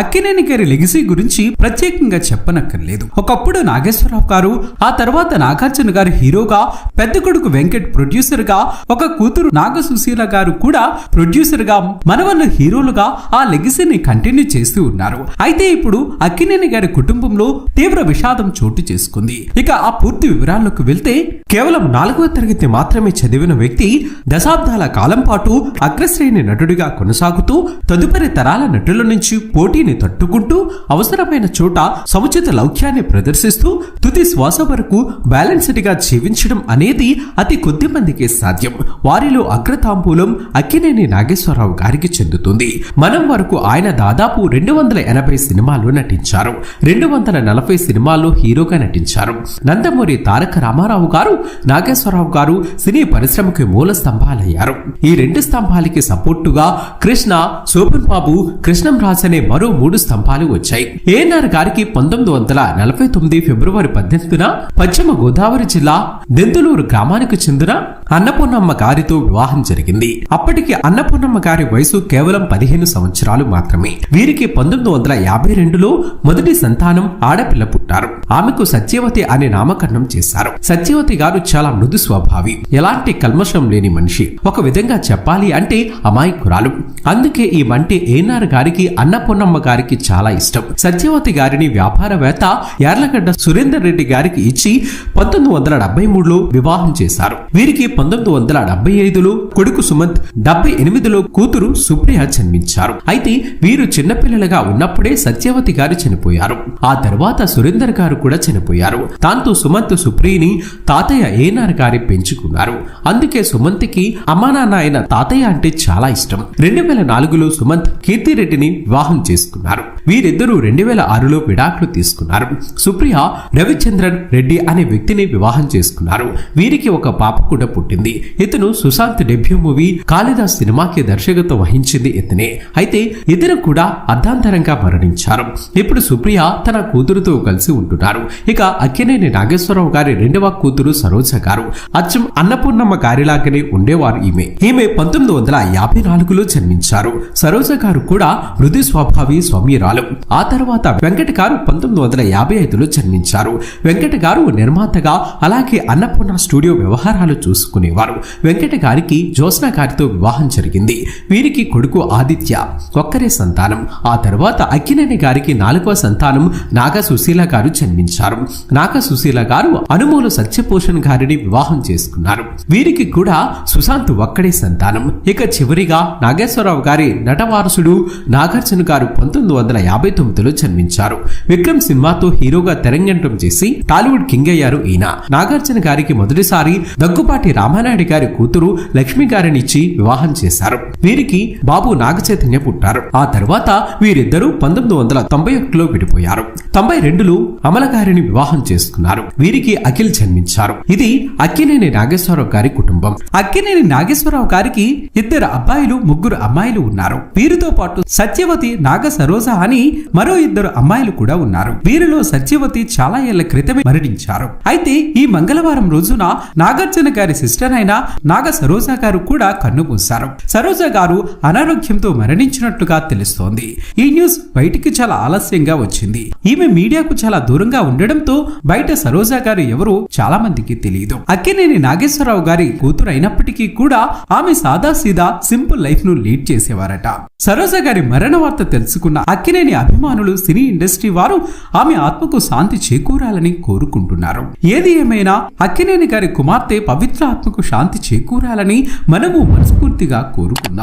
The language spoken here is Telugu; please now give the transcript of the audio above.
అక్కినేని గారి లెగసీ గురించి ప్రత్యేకంగా చెప్పనక్కర్లేదు. ఒకప్పుడు నాగేశ్వరరావు గారు ఆ తర్వాత నాగార్జున గారు హీరోగా పెద్ద కొడుకు వెంకట్ ప్రొడ్యూసర్గా ఒక కూతురు నాగ సుశీల గారు కూడా ప్రొడ్యూసర్గా మనవన్న హీరోలుగా ఆ లెగసీని కంటిన్యూ చేస్తూ ఉన్నారు. అయితే ఇప్పుడు అక్కినేని గారి కుటుంబంలో తీవ్ర విషాదం చోటు చేసుకుంది. ఇక ఆ పూర్తి వివరాల్లోకి వెళ్తే కేవలం నాలుగవ తరగతి మాత్రమే చదివిన వ్యక్తి దశాబ్దాల కాలం పాటు అగ్రశ్రేణి నటుడిగా కొనసాగుతూ తదుపరి తరాల నటుల నుంచి పోటీ పోటీని తట్టుకుంటూ అవసరమైన చోట సముచిత లౌక్యాన్ని ప్రదర్శిస్తూ తుది శ్వాస వరకు బ్యాలెన్స్డ్గా జీవించడం అనేది అతి కొద్ది మందికి సాధ్యం. వారిలో అగ్రతాంబూలం అక్కినేని నాగేశ్వరరావు గారికి చెందుతుంది. మనం వరకు ఆయన దాదాపు రెండు వందల ఎనభై సినిమాలు నటించారు. రెండు వందల నలభై సినిమాల్లో హీరోగా నటించారు. నందమూరి తారక రామారావు గారు నాగేశ్వరరావు గారు సినీ పరిశ్రమకి మూల స్తంభాలయ్యారు. ఈ రెండు స్తంభాలకి సపోర్టుగా కృష్ణ శోభన్ బాబు కృష్ణం రాజ్ అనే మరో మూడు స్తంభాలు వచ్చాయి. ఏఎన్ఆర్ గారికి పంతొమ్మిది వందల నలభై తొమ్మిది ఫిబ్రవరి పద్దెనిమిదిన పశ్చిమ గోదావరి జిల్లా దెందులూరు గ్రామానికి చెందిన అన్నపూర్ణమ్మ గారితో వివాహం జరిగింది. అప్పటికి అన్నపూర్ణమ్మ గారి వయసు కేవలం పదిహేను సంవత్సరాలు మాత్రమే. వీరికి పంతొమ్మిది వందల యాభై రెండులో మొదటి సంతానం ఆడపిల్ల పుట్టారు. ఆమెకు సత్యవతి అనే నామకరణం చేశారు. సత్యవతి గారు చాలా మృదు స్వభావి. ఎలాంటి కల్మషం లేని మనిషి. ఒక విధంగా చెప్పాలి అంటే అమాయకురాలు. అందుకే ఈ మంటి ఏనార్ గారికి అన్నపూర్ణమ్మ గారికి చాలా ఇష్టం. సత్యవతి గారిని వ్యాపారవేత్త యార్లగడ్డ సురేందర్ రెడ్డి గారికి ఇచ్చి పంతొమ్మిది వందల డెబ్బై మూడులో వివాహం చేశారు. వీరికి పంతొమ్మిది వందల డెబ్బై ఐదులో కొడుకు సుమంత్ డెబ్బై ఎనిమిదిలో కూతురు సుప్రియ జన్మించారు. అయితే వీరు చిన్నపిల్లలుగా ఉన్నప్పుడే సత్యవతి గారు చనిపోయారు. ఆ తర్వాత సురేందర్ గారు కూడా చనిపోయారు. దాంతో సుమంత్ సుప్రియని తాతయ్య ఏనార్ గారి పెంచుకున్నారు. అందుకే సుమంత్కి కి అమ్మానాన్న అయిన తాతయ్య అంటే చాలా ఇష్టం. రెండు వేల నాలుగులో సుమంత్ కీర్తిరెడ్డిని వివాహం చేసుకున్నారు వీరిద్దరూ రెండు వేల ఆరులో విడాకులు తీసుకున్నారు. సుప్రియ రవిచంద్రన్ రెడ్డి అనే వ్యక్తిని వివాహం చేసుకున్నారు. వీరికి ఒక పాప కూడా పుట్టింది. ఇతను సుశాంత్ డెబ్యూ మూవీ కాళిదాస్ సినిమాకి దర్శకత్వం వహించింది ఇతనే. అయితే ఇతను కూడా అర్ధాంతరంగా మరణించారు. ఇప్పుడు సుప్రియ తన కూతురుతో కలిసి ఉంటున్నారు. ఇక అక్కినేని నాగేశ్వరరావు గారి రెండవ కూతురు సరోజ గారు అచ్చం అన్నపూర్ణమ్మ గారిలాగానే ఉండేవారు ఈమె. ఈమె పంతొమ్మిది వందల యాభై నాలుగులో జన్మించారు. సరోజ గారు కూడా మృదు స్వభావి స్వామ్యురాలు ఆ తర్వాత వెంకట గారు పంతొమ్మిది వందల యాభై ఐదులో జన్మించారు. వెంకట గారు నిర్మాతగా అలాగే అన్నపూర్ణ స్టూడియో వ్యవహారాలు చూసుకునేవారు. వెంకట గారికి జ్యోత్స్న గారితో వివాహం జరిగింది. వీరికి కొడుకు ఆదిత్య ఒక్కరే సంతానం. ఆ తర్వాత అక్కినేని గారికి నాలుగవ సంతానం నాగ సుశీల గారు జన్మించారు. నాగ సుశీల గారు అనుమూలు సత్యభూషణ్ గారిని వివాహం చేసుకున్నారు. వీరికి కూడా సుశాంత్ ఒక్కడే సంతానం. ఇక చివరిగా నాగేశ్వరరావు గారి నటవారసుడు నాగార్జున గారు పంతొమ్మిది వందల యాభై తొమ్మిదిలో జన్మించారు. విక్రమ్ సినిమాతో హీరోగా తెరంగేట్రం చేసి టాలీవుడ్ కింగ్ అయ్యారు ఈయన. నాగార్జున గారికి మొదటిసారి దగ్గుపాటి రామానాయుడు గారి కూతురు లక్ష్మి గారినిచ్చి వివాహం చేశారు. వీరికి బాబు నాగచైతన్య పుట్టారు. ఆ తర్వాత వీరిద్దరూ పంతొమ్మిది వందల తొంభై ఒకటిలో విడిపోయారు. తొంభై రెండులో అమల గారిని వివాహం చేసుకున్నారు. వీరికి అఖిల్ జన్మించారు. ఇది అక్కినేని నాగేశ్వరరావు గారి కుటుంబం. అక్కినేని నాగేశ్వరరావు గారికి ఇద్దరు అబ్బాయిలు ముగ్గురు అమ్మాయిలు ఉన్నారు. వీరితో పాటు సత్యవతి నాగ సరోజ అని మరో ఇద్దరు అమ్మాయిలు కూడా ఉన్నారు. వీరిలో సత్యవతి చాలా ఏళ్ళ క్రితమే మరణించారు. అయితే ఈ మంగళవారం రోజున నాగార్జున గారి సిస్టర్ అయిన నాగ సరోజ గారు కూడా కన్నుమూశారు సరోజ గారు అనారోగ్యంతో మరణించినట్లుగా తెలుస్తోంది. ఈ న్యూస్ బయటికి చాలా ఆలస్యంగా వచ్చింది. ఈమె మీడియాకు చాలా దూరంగా ఉండడంతో బయట సరోజ గారు ఎవరో చాలా మందికి తెలియదు. అక్కినేని నాగేశ్వరరావు గారి కూతురు అయినప్పటికీ కూడా ఆమె సాదాసీదా సింపుల్ లైఫ్ను లీడ్ చేసేవారట. సరోజ గారి మరణ వార్త తెలుసుకున్న అక్కినేని అభిమానులు సినీ ఇండస్ట్రీ వారు ఆమె ఆత్మకు శాంతి చేకూరాలని కోరుకుంటున్నారు. ఏది ఏమైనా అక్కినేని గారి కుమార్తె పవిత్ర ఆత్మకు శాంతి చేకూరాలని మనము మనస్ఫూర్తిగా కోరుకుందాం.